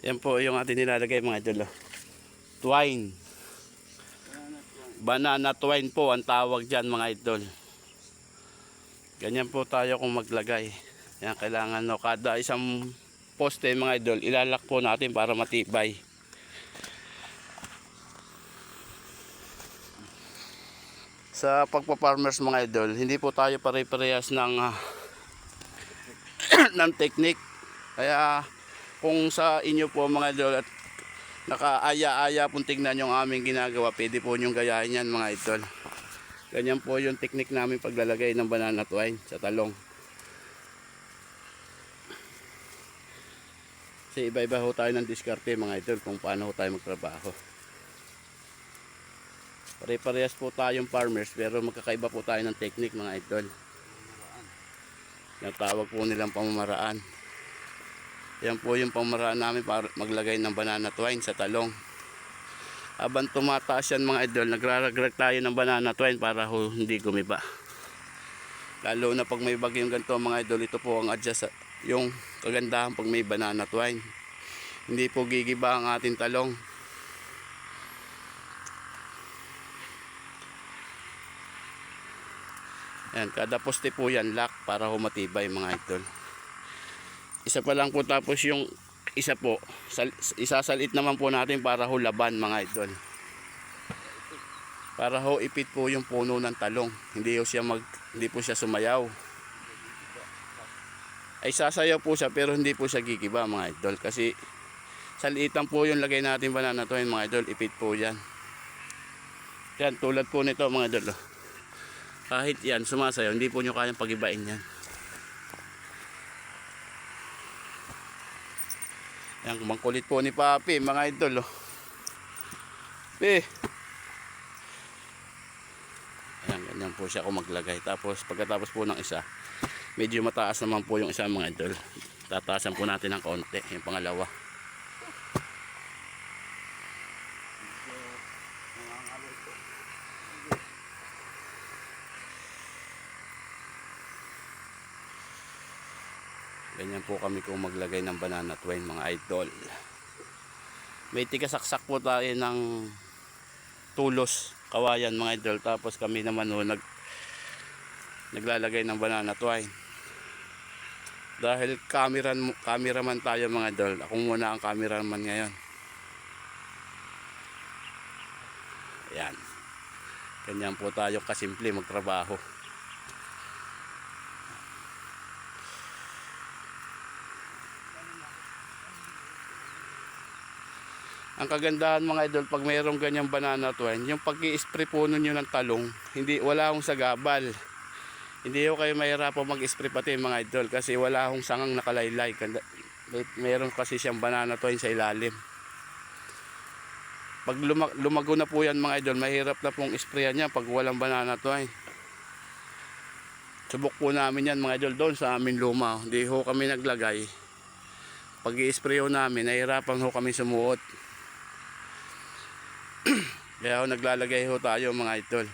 Yan po yung ating nilalagay mga idol. oh. Twine. Banana twine po ang tawag dyan mga idol. Ganyan po tayo kung maglagay. Yan, kailangan no, kada isang poste mga idol, ilalak po natin para matibay. Sa pagpa-farmers mga idol, hindi po tayo pare-parehas ng ah, ng technique. Kaya kung sa inyo po mga idol at nakaaya-aya pong tignan yung aming ginagawa, pwede po nyong gayahin yan mga idol. Ganyan po yung technique namin paglalagay ng banana twine sa talong. Kasi iba-iba ho tayo ng diskarte mga idol kung paano ho tayo magtrabaho. Pare-parehas po tayong farmers pero magkakaiba po tayo ng technique mga idol. Yung tawag po nilang pamamaraan. Yan po yung pamamaraan namin para maglagay ng banana twine sa talong. Habang tumataas yan mga idol, nagraragrag tayo ng banana twine para ho hindi gumiba. Lalo na pag may bagyong ganito mga idol, ito po ang adjust yung kagandahan pag may banana twine. Hindi po gigiba ang ating talong. Yan, kada poste po yan lock para humatibay mga idol. Isa pa lang po tapos yung isa po, sal, isasalit naman po natin para ho laban mga idol. Para ho ipit po yung puno ng talong. Hindi ho siya mag hindi po siya sumayaw. Ay sasayaw po siya pero hindi po siya gigiba mga idol kasi salitan po yung lagay natin banana to mga idol, ipit po yan. Yan tulad po nito mga idol. Kahit yan sumasayaw, hindi po nyo kayang pagibain yan. Yan, kumangkulit po ni Papi, mga idol. Oh. Pi. Ayan, ganyan po siya kung maglagay. Tapos, pagkatapos po ng isa, medyo mataas naman po yung isa mga idol. Tataasan po natin ng konti, yung pangalawa. Ganyan po kami kung maglagay ng banana twine mga idol. May tigasaksak po tayo ng tulos, kawayan mga idol. Tapos kami naman ho, nag, naglalagay ng banana twine. Dahil camera, cameraman tayo mga idol. Ako muna ang cameraman ngayon. Ayan. Ganyan po tayo kasimple magtrabaho. Ang kagandahan mga idol, pag mayroong ganyang banana twine, yung pag i-spray po ninyo ng talong, hindi, wala akong sagabal. Hindi ko kayo mahirapan mag-spray pati mga idol kasi wala akong sangang nakalaylay. Mayroon kasi siyang banana twine sa ilalim. Pag luma- lumago na po yan mga idol, mahirap na pong sprayan niya pag walang banana twine. Subok po namin yan mga idol doon sa amin luma. Hindi ho kami naglagay. Pag i-spray namin, nahirapan ho kami sumuot. Kaya ho, naglalagay ho tayo mga idol.